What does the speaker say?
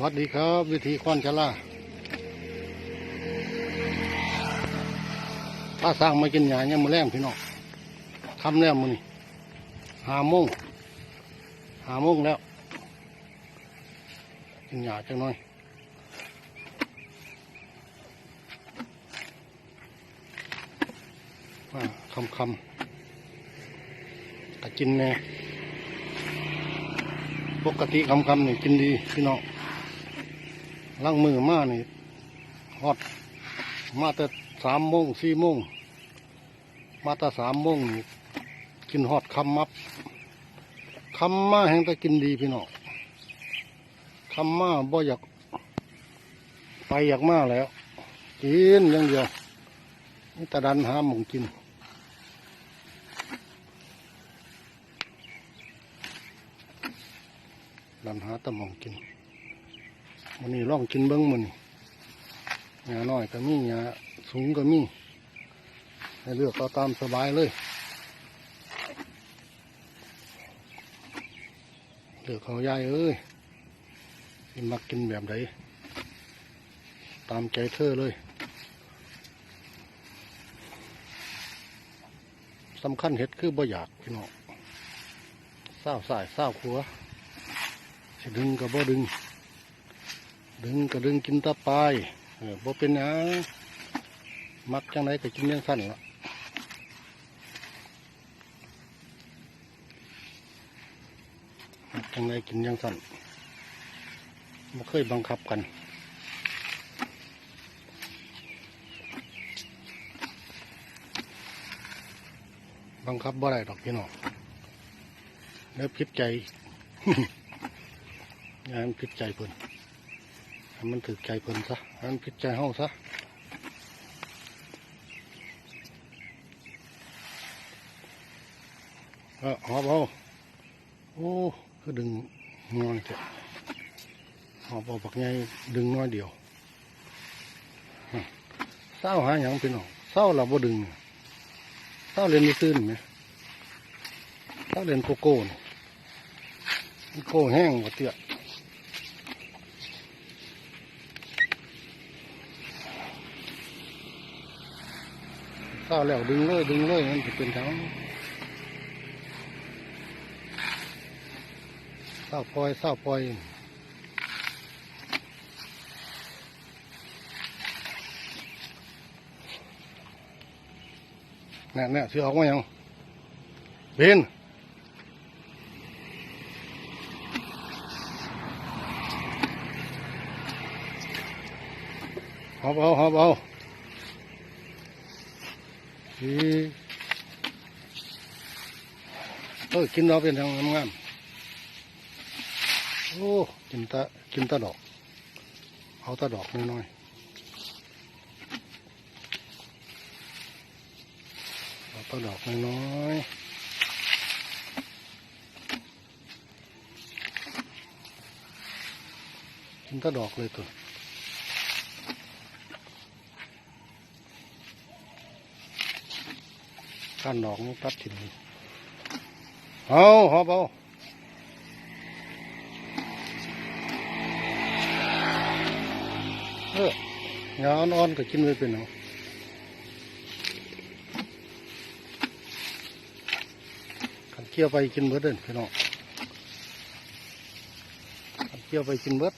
วัสดีครับ วิธีควันชะลาถ้าสร้างมากินหยาเนี่ยมมือแรงพี่น้องทำแล้วมือนี่หาโมงหาโมงแล้ว กินหยาจังน้อยว่าคำคำแต่กินแน่ปกติคำคำนี่กินดีพี่น้อง ล้างมือมานี่ฮอดมาแต่สามโมงสี่โมงมาแต่สามโมงนี่กินฮอดคำมับคำมาแห่งแต่กินดีพี่น้องคำมาบ่อยาก ไปอยากมาแล้ว กินอย่างเดียวนี่ตะดันหาหมองกินดันหาแตะมองกิน มันนี่ลองกินเบิ้งมันนี่หน้อยก็มีหญ้าสูงก็มีให้เลือกเอาตามสบายเลย เลือกเขายายเอ้ยกินมักกินแบบไหนตามใจเธอเลยสำคัญเห็ดคือบ่อยากพี่น้องเศร้าสายเศร้าขัวดึงก็บ่ดึง ดึงก็ดึงกินตะปายเออบ่เป็นหยังมักจังไดก็กินอยังสั้นละมักจังไดกินยังสั้นบ่เคยบังคับกันบังคับบ่ได้ดอกพี่น้องแล้วพิดใจงานพิดใจเพิ่น มันถึกใจเพิ่นซะมันพิดใจเฮาซะเออหอบเอาโอ้คือดึงน้อยเถอะหอบเอาปักใหญ่ดึงน้อยเดียวเศร้าหาอย่างพี่น้องเศร้าเราบ่ดึงเศร้าเรียนไม่ตื้นไหมเศร้าเรียนโกโก้นี่โก้แห้งกว่าเตี้ย เศร้าแล้วดึงเลยดึงเลยมันจะเป็นทั้งเศร้าปล่อยเศร้าปล่อยเนี่ยเนี่ยเสิออกมายังเบนหอบเอาหอบเอา อืมเออกินเราเป็นทางงามๆโอ้กินตะกินตะดอก เอาตะดอกน้อยๆเอาตะดอกน้อยๆกินตะดอกเลยตัว ก้านอกนี่ตัดถิ่นเอาหอบเอาเออยาอ่อนๆก็กินไว้เป็นเอาขันเคี่ยวไปกินเบิดเด่นพี่น้องขันเคี่ยวไปกินเบิด